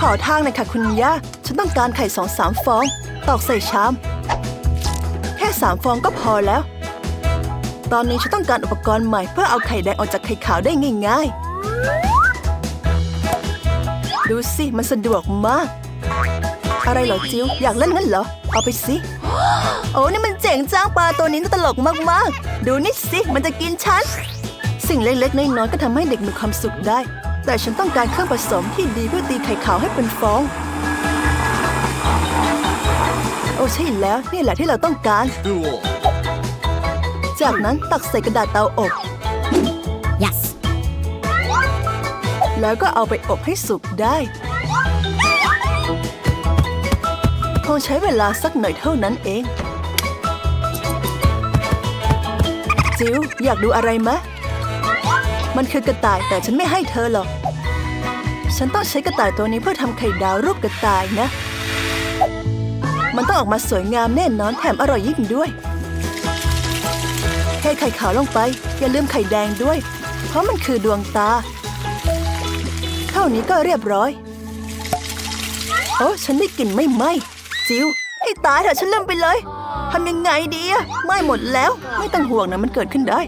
ขอทางหน่อยค่ะคุณย่า ฉันต้องการไข่สองสามฟอง ตอกใส่ชาม แค่สามฟองก็พอแล้ว ตอนนี้ฉันต้องการอุปกรณ์ใหม่เพื่อเอาไข่แดงออกจากไข่ขาวได้ง่ายๆ ดูสิ มันสะดวกมาก อะไรเหรอจิวอยากเล่นงั้นเหรอ เอาไปสิ โอ้นี่มันเจ๋งจ้างปลาตัวนี้น่าตลกมากๆ ดูนี่สิ มันจะกินฉัน สิ่งเล็กๆน้อยๆก็ทำให้เด็กมีความสุขได้ แต่ฉันต้องการเครื่องผสมที่ดีเพื่อตีไข่ขาวให้เป็นฟอง โอ้ใช่แล้วนี่แหละที่เราต้องการ Cool. จากนั้นตักใส่กระดาษเตาอบ Yes. แล้วก็เอาไปอบให้สุกได้ คงใช้เวลาสักหน่อยเท่านั้นเอง จิวอยากดูอะไรไหมะ มันคือกระต่ายแต่ฉันไม่ให้เธอหรอก ฉันต้องใช้กระต่ายตัวนี้เพื่อทำไข่ดาวรูปกระต่ายนะ มันต้องออกมาสวยงามแน่นอนแถมอร่อยยิ่งด้วยเทไข่ขาวลงไป อย่าลืมไข่แดงด้วย เพราะมันคือดวงตา เท่านี้ก็เรียบร้อย โอ้ฉันได้กลิ่นไม่ไหมจิวไอ้ตายเถอะฉันลืมไปเลยทำยังไงดีอะไม้หมดแล้ว ไม่ต้องห่วงนะมันเกิดขึ้นได้